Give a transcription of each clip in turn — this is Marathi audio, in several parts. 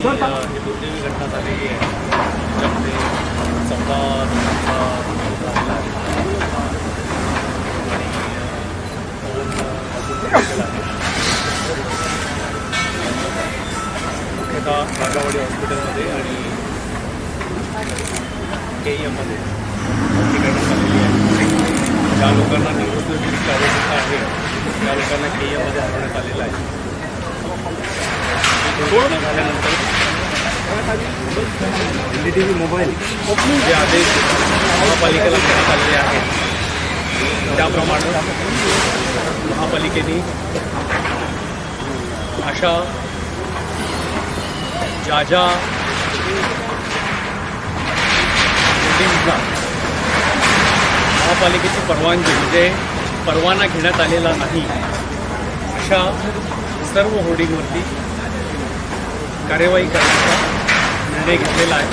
ही दुर्दैवी घटना झालेली आहे त्याच्यामध्ये चौदा जणांचा झालेला आहे आणि दोन मुख्यतः नागावाडी हॉस्पिटलमध्ये आणि के एममध्ये भरती करण्यात आलेली आहे ज्या लोकांना निवृत्त आवश्यकता आहे. त्या लोकांना के ई हलवण्यात आलेलं आहे. घटना झाल्यानंतर मोबाईल जे आदेश महापालिकेला देण्यात आलेले आहेत त्याप्रमाणे महापालिकेने अशा ज्या ज्या बिल्डिंगला महापालिकेची परवानगी म्हणजे परवाना घेण्यात आलेला नाही अशा सर्व होर्डिंगवरती कार्यवाही करण्याचा निर्णय घेतलेला आहे.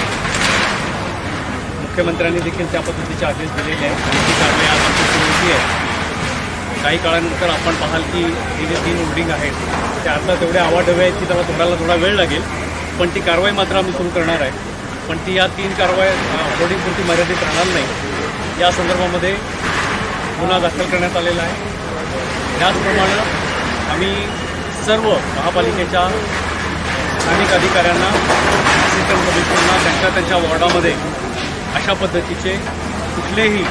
मुख्यमंत्र्यांनी देखील त्या पद्धतीचे आदेश दिलेले आहेत. आणि ती कारवाई आज आमची सुरू होती आहे. काही काळानंतर आपण पाहाल की ही जे तीन होल्डिंग आहेत ते आता तेवढे आवाडवे आहेत की त्याला तोडायला थोडा वेळ लागेल पण ती कारवाई मात्र आम्ही सुरू करणार आहे. पण ती या तीन कारवाई होल्डिंगपुरती मर्यादित राहणार नाही. या संदर्भामध्ये गुन्हा दाखल करण्यात आलेला आहे. त्याचप्रमाणे आम्ही सर्व महापालिकेच्या स्थानिक अधिकाऱ्यांना असिस्टंट कमिशनरना त्यांच्या त्यांच्या वॉर्डामध्ये अशा पद्धतीचे कुठलेही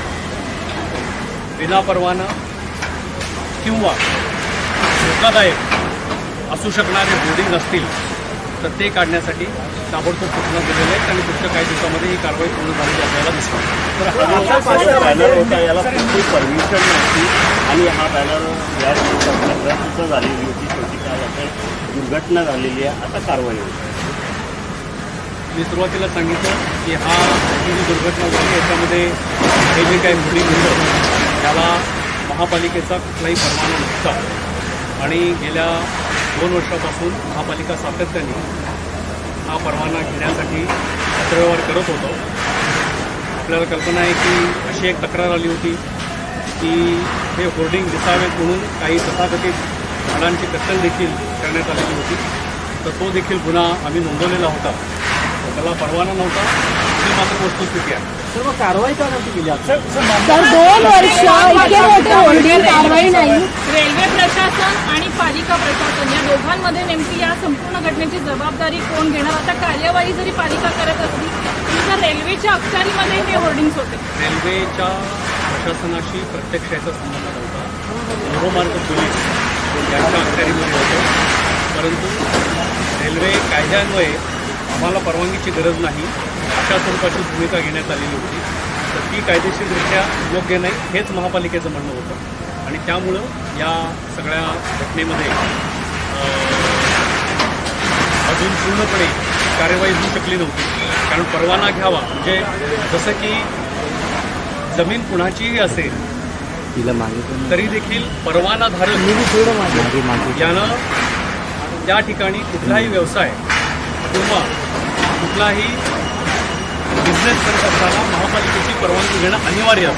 विनापरवाना किंवा धोकादायक असू शकणारे बोर्डिंग असतील तर ते काढण्यासाठी ताबडतोब सूचना दिलेल्या आहेत आणि पुढच्या काही दिवसामध्ये ही कारवाई पूर्ण झालेली आपल्याला दिसणार. तर बॅनर होता याला परमिशन नव्हती आणि हा बॅनर या तक्रार झालेली होती शेवटी काय आता दुर्घटना झालेली आहे. आता कारवाई होती मी सुरुवातीला सांगितलं की हा जी दुर्घटना झाली याच्यामध्ये हे जे काही मुली होतं त्याला महापालिकेचा कुठलाही परवाना नसता आणि गेल्या दोन वर्षापासून महापालिका सातत्याने हा परवाना घेण्यासाठी पत्रव्यवहार करत होतो. आपल्याला कल्पना आहे की अशी एक तक्रार आली होती की हे होर्डिंग दिसावेत म्हणून काही तथाकथित झाडांची कत्तल देखील करण्यात आलेली होती. तर तो देखील गुन्हा आम्ही नोंदवलेला होता. त्याला परवाना नव्हता. ही मात्र वस्तुस्थिती आहे. सर्व कारवाई का नव्हती केली तर दोन वर्ष इतके मोठे होल्डिंग कारवाई नाही. रेल्वे प्रशासन आणि पालिका प्रशासन या दोघांमध्ये नेमकी या संपूर्ण घटनेची जबाबदारी कोण घेणार? आता कार्यवाही जरी पालिका करत असली तरी रेल्वेच्या अखत्यारीमध्ये हे होर्डिंग्स होते. रेल्वेच्या प्रशासनाशी प्रत्यक्ष याचा संबंध नव्हता. लोहमार्ग पोलीस यांच्या अखत्यारीमध्ये होतं. परंतु रेल्वे कायद्यान्वये आम्हाला परवानगीची गरज नाही. अशा स्वरूपाची भूमिका घेण्यात आलेली होती. तर ती कायदेशीरदृष्ट्या योग्य नाही हेच महापालिकेचं म्हणणं होतं. आणि त्यामुळं या सगळ्या घटनेमध्ये अजून पूर्णपणे कार्यवाही होऊ शकली नव्हती. कारण परवाना घ्यावा म्हणजे जसं की जमीन कुणाचीही असेल तिला मागे तरी देखील परवानाधारक यानं त्या ठिकाणी कुठलाही व्यवसाय किंवा कुठलाही बिझनेस करत असताना महापालिकेची परवानगी घेणं अनिवार्य असतं